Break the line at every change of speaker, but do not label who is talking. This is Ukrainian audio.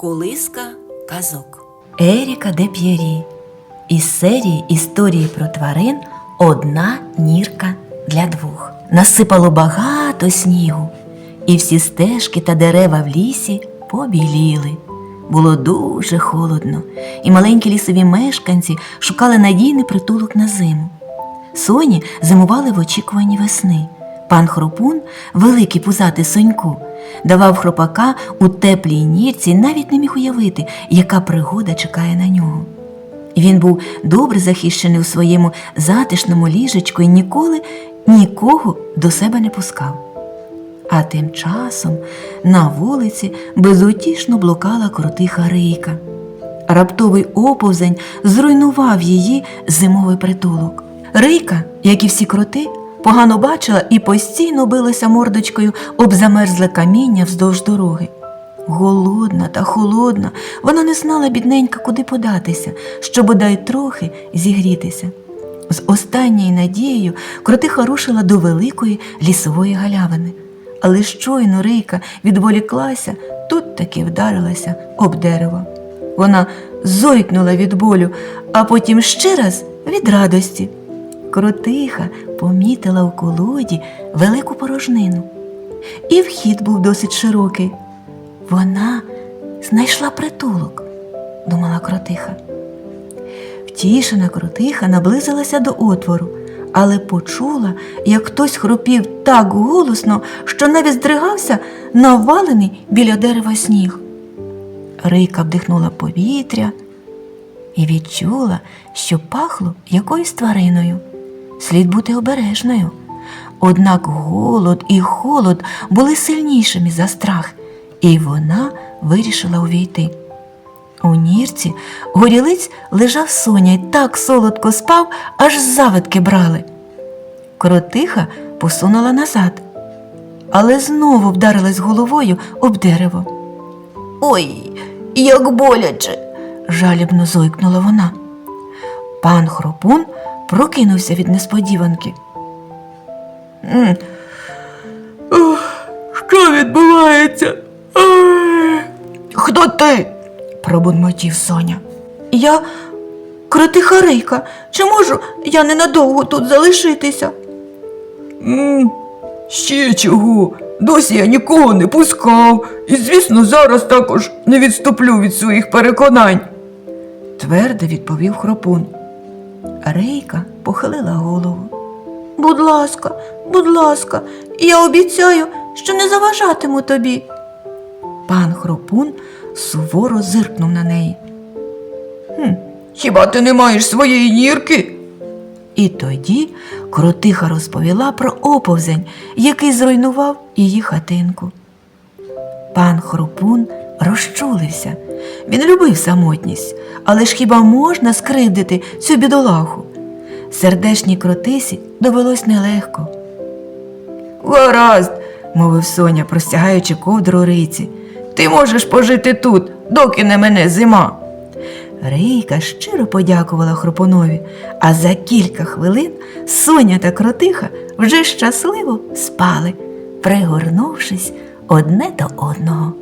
Колиска казок.
Еріка де П'єрі. Із серії історії про тварин одна нірка для двох. Насипало багато снігу, і всі стежки та дерева в лісі побіліли. Було дуже холодно, і маленькі лісові мешканці шукали надійний притулок на зиму. Соні зимували в очікуванні весни. Пан Хропун, великий пузатий соньку, давав хропака у теплій нірці навіть не міг уявити, яка пригода чекає на нього. Він був добре захищений у своєму затишному ліжечку і ніколи нікого до себе не пускав. А тим часом на вулиці безутішно блукала крутиха Рийка. Раптовий оповзень зруйнував її зимовий притулок. Рийка, як і всі кроти, погано бачила і постійно билася мордочкою об замерзле каміння вздовж дороги. Голодна та холодна, вона не знала бідненька, куди податися, щоб бодай трохи зігрітися. З останньою надією кротиха рушила до великої лісової галявини. Але щойно Рийка відволіклася, тут таки вдарилася об дерево. Вона зойкнула від болю, а потім ще раз від радості. Кротиха помітила у колоді велику порожнину. І вхід був досить широкий. Вона знайшла притулок, думала кротиха. Втішена кротиха наблизилася до отвору, але почула, як хтось хропів так голосно, що навіть здригався навалений біля дерева сніг. Рийка вдихнула повітря і відчула, що пахло якоюсь твариною. Слід бути обережною. Однак голод і холод були сильнішими за страх, і вона вирішила увійти. У нірці горілиць лежав Соня і так солодко спав, аж завитки брали. Кротиха посунула назад, але знову вдарилась головою об дерево. Ой, як боляче, жалібно зойкнула вона. Пан Хропун прокинувся від несподіванки. Що відбувається? Хто ти? пробурмотів Соня. Я кротиха Рийка. Чи можу я ненадовго тут залишитися?
М, ще чого? Досі я нікого не пускав, і, звісно, зараз також не відступлю від своїх переконань.
твердо відповів хропун. Рейка похилила голову. Будь ласка, будь ласка, я обіцяю, що не заважатиму тобі. Пан хропун суворо зиркнув на неї.
Хіба ти не маєш своєї нірки?
І тоді кротиха розповіла про оповзень, який зруйнував її хатинку. Пан Хропун розчулився. Він любив самотність, але ж хіба можна скривдити цю бідолаху? Сердешній кротисі довелось нелегко.
Гаразд,
мовив Соня, простягаючи ковдру риці.
ти можеш пожити тут, доки не мене зима.
Рийка щиро подякувала хропунові, а за кілька хвилин Соня та кротиха вже щасливо спали, пригорнувшись одне до одного.